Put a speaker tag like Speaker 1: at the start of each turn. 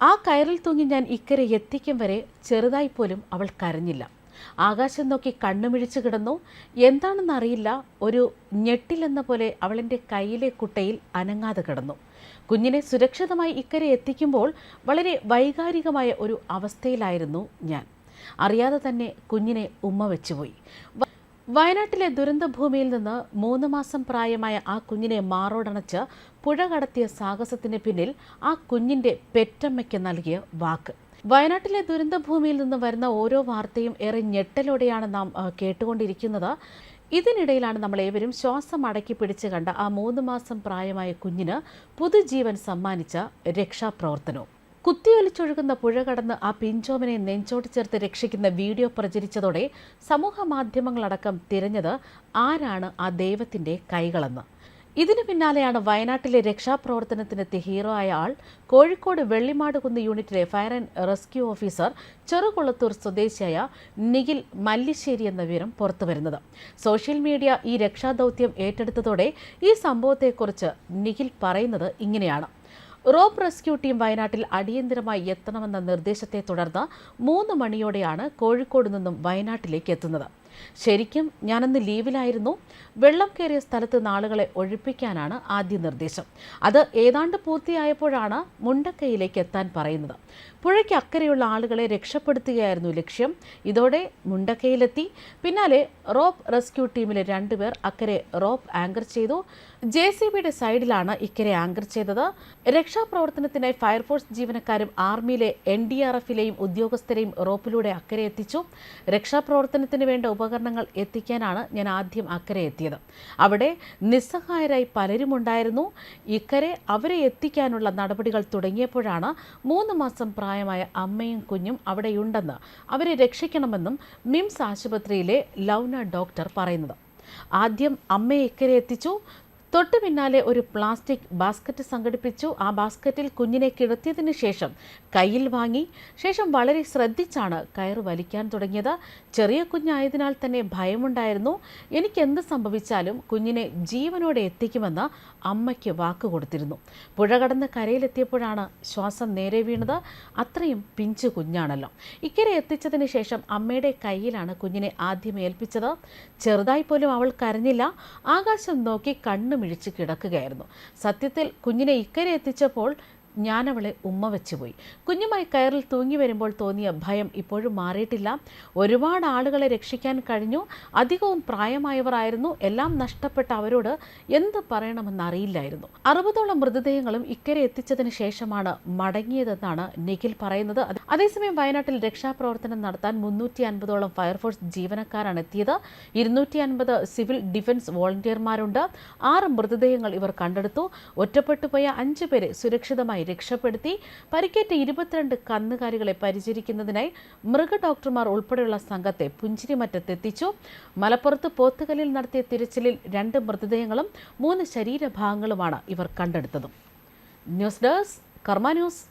Speaker 1: ആ കയറിൽ തൂങ്ങി ഞാൻ ഇക്കരെ എത്തിക്കും വരെ ചെറുതായി പോലും അവൾ കരഞ്ഞില്ല. ആകാശം നോക്കി കണ്ണുമിഴിച്ചു കിടന്നു. എന്താണെന്നറിയില്ല ഒരു ഞെട്ടിലെന്ന പോലെ അവളെന്റെ കയ്യിലെ കുട്ടയിൽ അനങ്ങാതെ കിടന്നു. കുഞ്ഞിനെ സുരക്ഷിതമായി ഇക്കരെ എത്തിക്കുമ്പോൾ വളരെ വൈകാരികമായ ഒരു അവസ്ഥയിലായിരുന്നു ഞാൻ. അറിയാതെ തന്നെ കുഞ്ഞിനെ ഉമ്മ വെച്ചുപോയി. വയനാട്ടിലെ ദുരന്തഭൂമിയിൽ നിന്ന് മൂന്ന് മാസം പ്രായമായ ആ കുഞ്ഞിനെ മാറോടണച്ച് പുഴ കടത്തിയ സാഹസത്തിന് പിന്നിൽ ആ കുഞ്ഞിന്റെ പെറ്റമ്മയ്ക്ക് നൽകിയ വാക്ക്. വയനാട്ടിലെ ദുരന്തഭൂമിയിൽ നിന്ന് വരുന്ന ഓരോ വാർത്തയും ഏറെ ഞെട്ടലോടെയാണ് നാം കേട്ടുകൊണ്ടിരിക്കുന്നത്. ഇതിനിടയിലാണ് നമ്മൾ ഏവരും ശ്വാസം അടക്കി പിടിച്ച് കണ്ട ആ മൂന്ന് മാസം പ്രായമായ കുഞ്ഞിന് പുതുജീവൻ സമ്മാനിച്ച രക്ഷാപ്രവർത്തനവും. കുത്തിയൊലിച്ചൊഴുകുന്ന പുഴ കടന്ന് ആ പിഞ്ചോമനെ നെഞ്ചോട് ചേർത്ത് രക്ഷിക്കുന്ന വീഡിയോ പ്രചരിച്ചതോടെ സമൂഹ മാധ്യമങ്ങളടക്കം തിരഞ്ഞത് ആരാണ് ആ ദൈവത്തിന്റെ കൈകളെന്ന്. ഇതിനു പിന്നാലെയാണ് വയനാട്ടിലെ രക്ഷാപ്രവർത്തനത്തിനെത്തിയ ഹീറോ ആയ ആൾ കോഴിക്കോട് വെള്ളിമാട് കുന്ന് യൂണിറ്റിലെ fire and rescue officer Cherukulathur സ്വദേശിയായ നിഖിൽ മല്ലിശ്ശേരി എന്ന വിവരം പുറത്തുവരുന്നത്. സോഷ്യൽ മീഡിയ ഈ രക്ഷാദൗത്യം ഏറ്റെടുത്തതോടെ ഈ സംഭവത്തെക്കുറിച്ച് നിഖിൽ പറയുന്നത് ഇങ്ങനെയാണ്. റോപ്പ് റെസ്ക്യൂ ടീം വയനാട്ടിൽ അടിയന്തരമായി എത്തണമെന്ന നിർദ്ദേശത്തെ തുടർന്ന് മൂന്ന് മണിയോടെയാണ് കോഴിക്കോട് നിന്നും വയനാട്ടിലേക്ക് എത്തുന്നത്. ശരിക്കും ഞാനന്ന് ലീവിലായിരുന്നു. വെള്ളം കയറിയ സ്ഥലത്ത് നാളുകളെ ഒഴിപ്പിക്കാനാണ് ആദ്യ നിർദ്ദേശം. അത് ഏതാണ്ട് പൂർത്തിയായപ്പോഴാണ് മുണ്ടക്കൈയിലേക്ക് എത്താൻ പറയുന്നത്. പുഴയ്ക്ക് അക്കരെയുള്ള ആളുകളെ രക്ഷപ്പെടുത്തുകയായിരുന്നു ലക്ഷ്യം. ഇതോടെ മുണ്ടക്കൈയിലെത്തി. പിന്നാലെ റോപ്പ് റെസ്ക്യൂ ടീമിലെ രണ്ടുപേർ അക്കരെ റോപ്പ് ആങ്കർ ചെയ്തു. ജെ സി ബിയുടെ സൈഡിലാണ് ഇക്കരെ ആങ്കർ ചെയ്തത്. രക്ഷാപ്രവർത്തനത്തിനായി ഫയർഫോഴ്സ് ജീവനക്കാരും ആർമിയിലെ എൻ ഡി ആർ എഫിലെയും ഉദ്യോഗസ്ഥരെയും റോപ്പിലൂടെ അക്കരെ എത്തിച്ചു. രക്ഷാപ്രവർത്തനത്തിന് വേണ്ട ഉപകരണങ്ങൾ എത്തിക്കാനാണ് ഞാൻ ആദ്യം അക്കരെ എത്തിയത്. അവിടെ നിസ്സഹായരായി പലരും ഉണ്ടായിരുന്നു. ഇക്കരെ അവരെ എത്തിക്കാനുള്ള നടപടികൾ തുടങ്ങിയപ്പോഴാണ് മൂന്ന് മാസം പ്രായമായ അമ്മയും കുഞ്ഞും അവിടെയുണ്ടെന്ന് അവരെ രക്ഷിക്കണമെന്നും മിംസ് ആശുപത്രിയിലെ ലൗന ഡോക്ടർ പറയുന്നത്. ആദ്യം അമ്മയെ ഇക്കരെ എത്തിച്ചു തൊട്ടു പിന്നാലെ ഒരു പ്ലാസ്റ്റിക് ബാസ്ക്കറ്റ് സംഘടിപ്പിച്ചു. ആ ബാസ്ക്കറ്റിൽ കുഞ്ഞിനെ കിടത്തിയതിനു ശേഷം കയ്യിൽ വാങ്ങി. ശേഷം വളരെ ശ്രദ്ധിച്ചാണ് കയറ് വലിക്കാൻ തുടങ്ങിയത്. ചെറിയ കുഞ്ഞായതിനാൽ തന്നെ ഭയമുണ്ടായിരുന്നു. എനിക്ക് എന്ത് സംഭവിച്ചാലും കുഞ്ഞിനെ ജീവനോടെ എത്തിക്കുമെന്ന് അമ്മയ്ക്ക് വാക്ക് കൊടുത്തിരുന്നു. പുഴ കടന്ന് കരയിലെത്തിയപ്പോഴാണ് ശ്വാസം നേരെ വീണത്. അത്രയും പിഞ്ചു കുഞ്ഞാണല്ലോ. ഇക്കരെ എത്തിച്ചതിന് ശേഷം അമ്മയുടെ കയ്യിലാണ് കുഞ്ഞിനെ ആദ്യം ഏൽപ്പിച്ചത്. ചെറുതായി പോലും അവൾ കരഞ്ഞില്ല. ആകാശം നോക്കി കണ്ണു മിഴിച്ച് കിടക്കുകയായിരുന്നു. സത്യത്തിൽ കുഞ്ഞിനെ ഇക്കരെ എത്തിച്ചപ്പോൾ ഞാൻ ഉമ്മ വെച്ചുപോയി. കുഞ്ഞുമായി കയറിൽ തൂങ്ങി വരുമ്പോൾ തോന്നിയ ഭയം ഇപ്പോഴും മാറിയിട്ടില്ല. ഒരുപാട് ആളുകളെ രക്ഷിക്കാൻ കഴിഞ്ഞു. അധികവും പ്രായമായവരായിരുന്നു. എല്ലാം നഷ്ടപ്പെട്ട അവരോട് എന്ത് പറയണമെന്ന് അറിയില്ലായിരുന്നു. അറുപതോളം മൃതദേഹങ്ങളും ഇക്കരെ എത്തിച്ചതിന് ശേഷമാണ് മടങ്ങിയതെന്നാണ് നിഖിൽ പറയുന്നത്. അതേസമയം വയനാട്ടിൽ രക്ഷാപ്രവർത്തനം നടത്താൻ മുന്നൂറ്റി അൻപതോളം ഫയർഫോഴ്സ് ജീവനക്കാരാണ് എത്തിയത്. ഇരുന്നൂറ്റി അൻപത് സിവിൽ ഡിഫൻസ് വോളണ്ടിയർമാരുണ്ട്. ആറ് മൃതദേഹങ്ങൾ ഇവർ കണ്ടെടുത്തു. ഒറ്റപ്പെട്ടുപോയ അഞ്ചു പേരെ സുരക്ഷിതമായി രക്ഷപ്പെടുത്തി പരിക്കേറ്റ ഇരുപത്തിരണ്ട് കന്നുകാലികളെ പരിചരിക്കുന്നതിനായി മൃഗ ഡോക്ടർമാർ ഉൾപ്പെടെയുള്ള സംഘത്തെ പുഞ്ചിരിമറ്റത്തെത്തിച്ചു. മലപ്പുറത്ത് പോത്തുകലിൽ നടത്തിയ തിരച്ചിലിൽ രണ്ട് മൃതദേഹങ്ങളും മൂന്ന് ശരീരഭാഗങ്ങളുമാണ് ഇവർ കണ്ടെടുത്തത്. News desk Karma news.